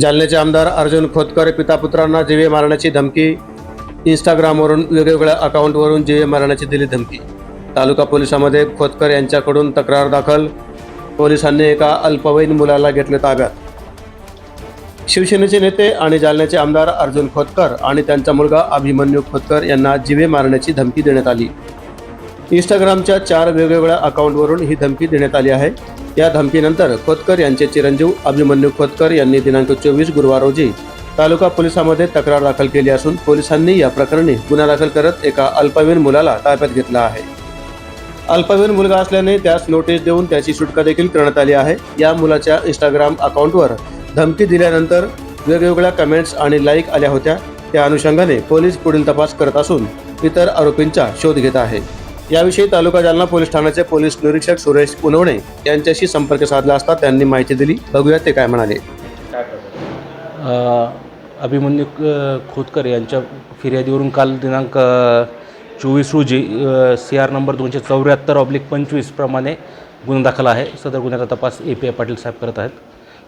जालन्याचे आमदार अर्जुन खोतकर पितापुत्रांना जिवे जीवे मारण्याची धमकी इंस्टाग्रामवरून वेगवेगळ्या अकाउंटवरून जीवे मारण्याची दिली धमकी. तालुका पोलिसामध्ये खोतकर यांच्याकडून तक्रार दाखल. पोलिसांनी एका अल्पवयीन मुलाला घेतले ताब्यात. शिवसेनेचे नेते आणि जालन्याचे आमदार अर्जुन खोतकर आणि त्यांचा मुलगा अभिमन्यू खोतकर यांना जीवे मारण्याची धमकी देण्यात आली. इंस्टाग्रामच्या चार वेगवेगळ्या अकाउंटवरून ही धमकी देण्यात आली आहे. या धमकीनंतर खोतकर यांचे चिरंजीव अभिमन्यू खोतकर यांनी दिनांक चोवीस गुरुवार रोजी तालुका पोलिसांमध्ये तक्रार दाखल केली असून पोलिसांनी या प्रकरणी गुन्हा दाखल करत एका अल्पवयीन मुलाला ताब्यात घेतला आहे. अल्पवयीन मुलगा असल्याने त्यास नोटीस देऊन त्याची सुटका देखील करण्यात आली आहे. या मुलाच्या इंस्टाग्राम अकाउंटवर धमकी दिल्यानंतर वेगवेगळ्या कमेंट्स आणि लाईक आल्या होत्या. त्या अनुषंगाने पोलीस पुढील तपास करत असून इतर आरोपींचा शोध घेत आहे. याविषयी तालुका जालना पोलीस ठाण्याचे पोलीस निरीक्षक सुरेश उनवणे यांच्याशी संपर्क साधला असता त्यांनी माहिती दिली. बघूया ते काय म्हणाले. अभिमन्यू खोतकर यांच्या फिर्यादीवरून काल दिनांक चोवीस रोजी सी आर नंबर दोनशे चौऱ्याहत्तर ऑब्लिक पंचवीस प्रमाणे गुन्हा दाखल आहे. सदर गुन्ह्याचा तपास ए पी आय पाटील साहेब करत आहेत.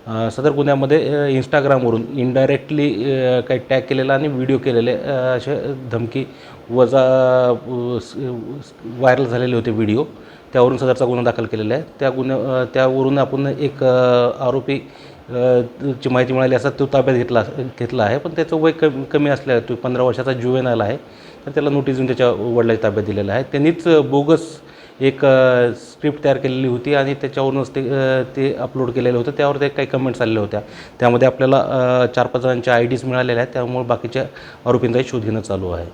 सदर गुन्ह्यामध्ये इंस्टाग्रामवरून इनडायरेक्टली काही टॅग केलेला आणि व्हिडिओ केलेले असे धमकी वजा व्हायरल झालेले होते व्हिडिओ त्यावरून सदरचा गुन्हा दाखल केलेला आहे. त्या गुन्ह्या त्यावरून आपण एक आरोपी ची माहिती मिळाली असता तो ताब्यात घेतला घेतला आहे. पण त्याचं वय कमी कमी असल्या तो पंधरा वर्षाचा जुवेनाल आहे. तर त्याला नोटीस देऊन त्याच्या वडिलाच्या ताब्यात दिलेला आहे. त्यांनीच बोगस एक स्क्रिप्ट तयार केलेली होती आणि त्याच्यावरूनच ते ते अपलोड केलेलं होतं. त्यावर ते काही कमेंट्स आलेल्या होत्या. त्यामध्ये आपल्याला चार पाच जणांच्या आय डीज मिळालेल्या आहेत. त्यामुळे बाकीच्या आरोपींचाही शोध घेणं चालू आहे.